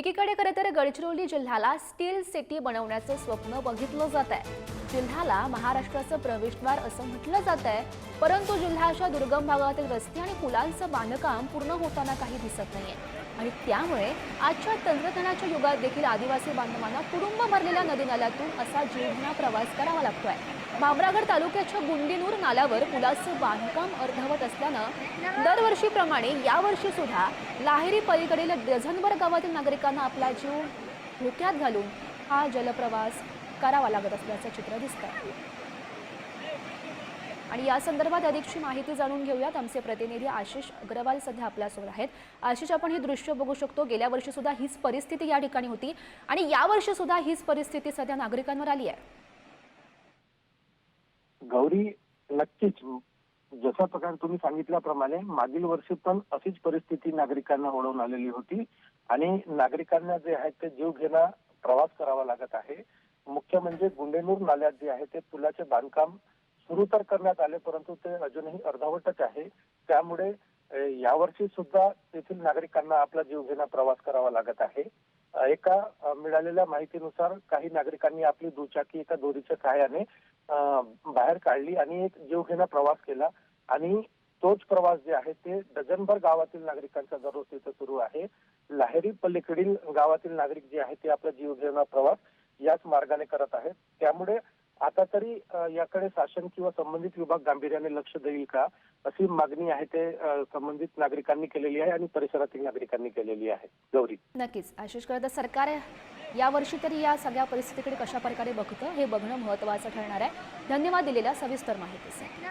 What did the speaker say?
एकीकडे खरं तर गडचिरोली जिल्ह्याला स्टील सिटी बनवण्याचं स्वप्न बघितलं जात आहे जिल्ह्याला महाराष्ट्राचं प्रवेशद्वार असं म्हटलं जात आहे परंतु जिल्ह्याच्या दुर्गम भागातील रस्ते आणि पुलांचं बांधकाम पूर्ण होताना काही दिसत नाहीये. आणि त्यामुळे आजच्या तंत्रज्ञानाच्या युगात देखील आदिवासी बांधवांना कुटुंब भरलेल्या नदी नाल्यातून असा जीवना प्रवास करावा लागतोय. भामरागड तालुक्याच्या गुंडीनूर नाल्यावर पुलाचं बांधकाम अर्धवट असल्यानं दरवर्षीप्रमाणे यावर्षी सुद्धा लाहेरी पलीकडील डझनभर गावातील नागरिकांना आपला जीव धोक्यात घालून हा जलप्रवास करावा लागत असल्याचं चित्र दिसतं आणि या संदर्भात अधिकची माहिती जाणून घेऊयात. आमचे प्रतिनिधी आशिष अग्रवाल सध्या आपल्यासोबत आहेत. आशिष आपण हे दृश्य बघू शकतो. गेल्या वर्षी सुद्धा हीच परिस्थिती या ठिकाणी होती आणि या वर्षी सुद्धा हीच परिस्थिती सध्या नागरिकांवर आली आहे. गौरी नक्कीच. जसा प्रकार तुम्ही सांगितल्याप्रमाणे मागील वर्षी पण अशीच परिस्थिती नागरिकांना ओढवून आलेली होती. आणि नागरिकांना जे आहे ते जीव घेणा प्रवास करावा लागत आहे. मुख्य म्हणजे गुंडेनूर नाल्यात जे आहे ते पुलाचे बांधकाम सुरू तर करण्यात आले परंतु ते अजूनही अर्धवटच आहे. त्यामुळे यावर्षी सुद्धा तेथील नागरिकांना आपला जीव घेणा प्रवास करावा लागत आहे. एका मिळालेल्या माहितीनुसार काही नागरिकांनी आपली दुचाकी एका दोरीच्या सहाय्याने बाहेर काढली आणि एक जीवघेणा प्रवास केला आणि तोच प्रवास जे आहे ते डझनभर गावातील नागरिकांचा दररोज तिथे सुरू आहे. लाहेरी पलीकडील गावातील नागरिक जे आहे ते आपला जीवघेणा प्रवास याच मार्गाने करत आहेत. त्यामुळे आता तरी याकडे शासन किंवा संबंधित विभाग गांभीर्याने लक्ष देईल का? अशी मागणी आहे ते संबंधित नागरिकांनी केलेली आहे आणि परिसरातील नागरिकांनी केलेली आहे. गौरी. नक्कीच. आशिष खरं तर सरकार यावर्षी तरी या सगळ्या परिस्थितीकडे कशा प्रकारे बघतं हे बघणं महत्वाचं ठरणार आहे. धन्यवाद दिलेल्या सविस्तर माहितीसाठी.